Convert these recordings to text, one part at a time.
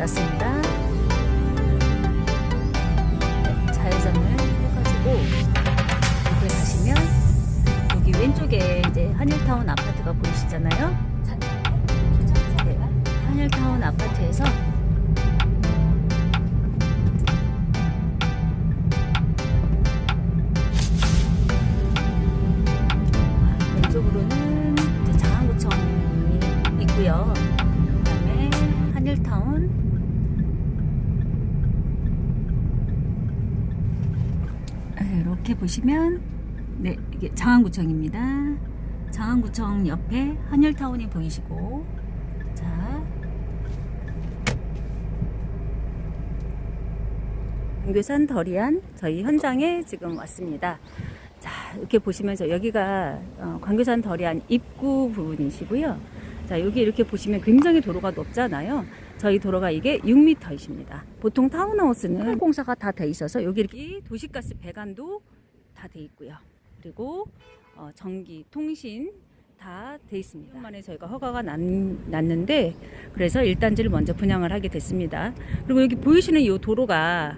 놨습니다. 네, 좌회전을 해가지고 여기 가시면 여기 왼쪽에 이제 한일타운 아파트가 보이시잖아요. 네, 한일타운 아파트에서 이렇게 보시면 네 이게 장안구청입니다. 장안구청 옆에 한일타운이 보이시고 자 광교산 덜이안 저희 현장에 지금 왔습니다. 자 이렇게 보시면서 여기가 어, 광교산 덜이안 입구 부분이시고요. 자 여기 이렇게 보시면 굉장히 도로가 높잖아요. 저희 도로가 이게 6m이십니다. 보통 타운하우스는 공사가 다 돼 있어서 여기 이렇게 도시가스 배관도 다 돼 있고요. 그리고 어, 전기, 통신 다 돼 있습니다. 만에 저희가 허가가 난, 났는데 그래서 1단지를 먼저 분양을 하게 됐습니다. 그리고 여기 보이시는 이 도로가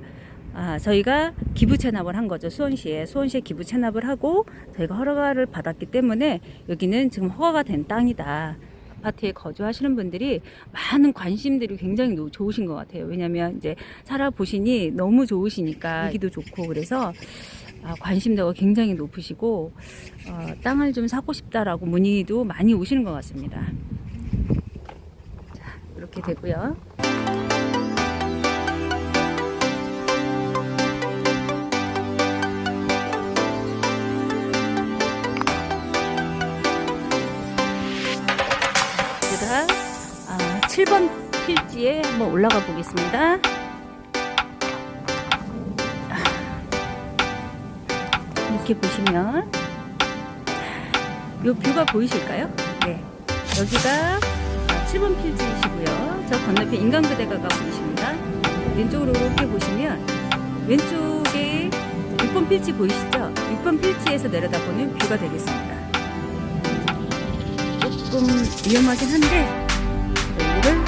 아, 저희가 기부 체납을 한 거죠. 수원시에. 수원시에 기부 체납을 하고 저희가 허가를 받았기 때문에 여기는 지금 허가가 된 땅이다. 아파트에 거주하시는 분들이 많은 관심들이 굉장히 노- 좋으신 것 같아요. 왜냐면 이제 살아보시니 너무 좋으시니까 여기도 좋고 그래서 아, 관심도가 굉장히 높으시고 어, 땅을 좀 사고 싶다라고 문의도 많이 오시는 것 같습니다. 자, 이렇게 되고요. 제가 아, 7번 필지에 한번 올라가 보겠습니다. 이렇게 보시면 이 뷰가 보이실까요? 네. 여기가 7번 필지이시고요. 저 건너편 인간그대가가 보이십니다. 왼쪽으로 이렇게 보시면 왼쪽에 6번 필지 보이시죠? 6번 필지에서 내려다보는 뷰가 되겠습니다. 조금 위험하긴 한데 여기를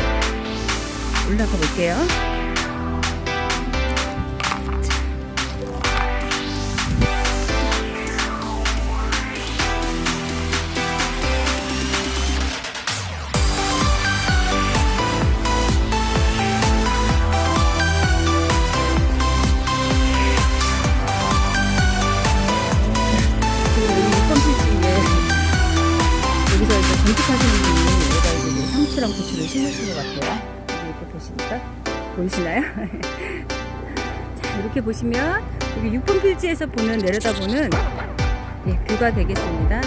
올라가 볼게요. 고추를 심으신 것 같아요. 이렇게 보시니까 보이시나요? 자 이렇게 보시면 여기 6번 필지에서 보는 내려다보는 예, 뷰가 되겠습니다.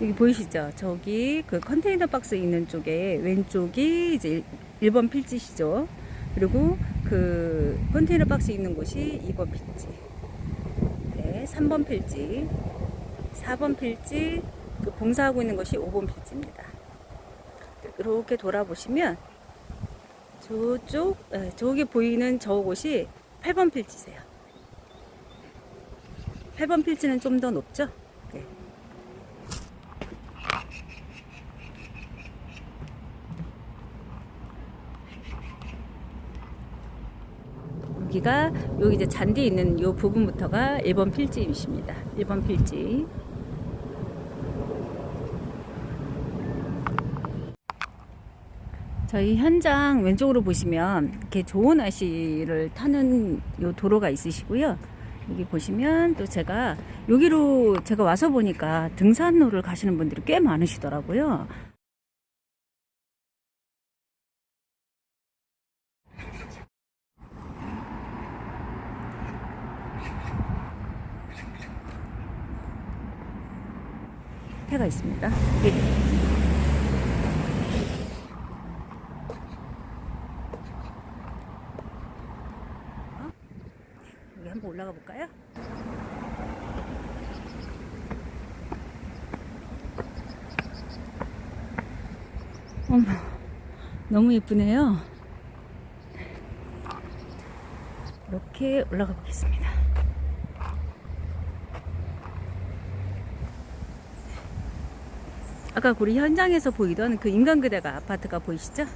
저기 보이시죠? 저기 그 컨테이너 박스 있는 쪽에 왼쪽이 이제 1번 필지시죠. 그리고 그 컨테이너 박스 있는 곳이 2번 필지. 네, 3번 필지. 4번 필지. 그 봉사하고 있는 것이 5번 필지입니다. 이렇게 돌아보시면 저쪽, 에, 저기 보이는 저 곳이 8번 필지세요. 8번 필지는 좀 더 높죠? 네. 여기가 여기 이제 잔디 있는 이 부분부터가 1번 필지이십니다. 1번 필지. 저희 현장 왼쪽으로 보시면 이렇게 좋은 날씨를 타는 요 도로가 있으시고요. 여기 보시면 또 제가 여기로 제가 와서 보니까 등산로를 가시는 분들이 꽤 많으시더라고요. 카페가 있습니다. 예. 여기 한번 올라가 볼까요? 어머, 너무 예쁘네요. 이렇게 올라가 보겠습니다. 아까 우리 현장에서 보이던 그 인간 그대가 아파트가 보이시죠?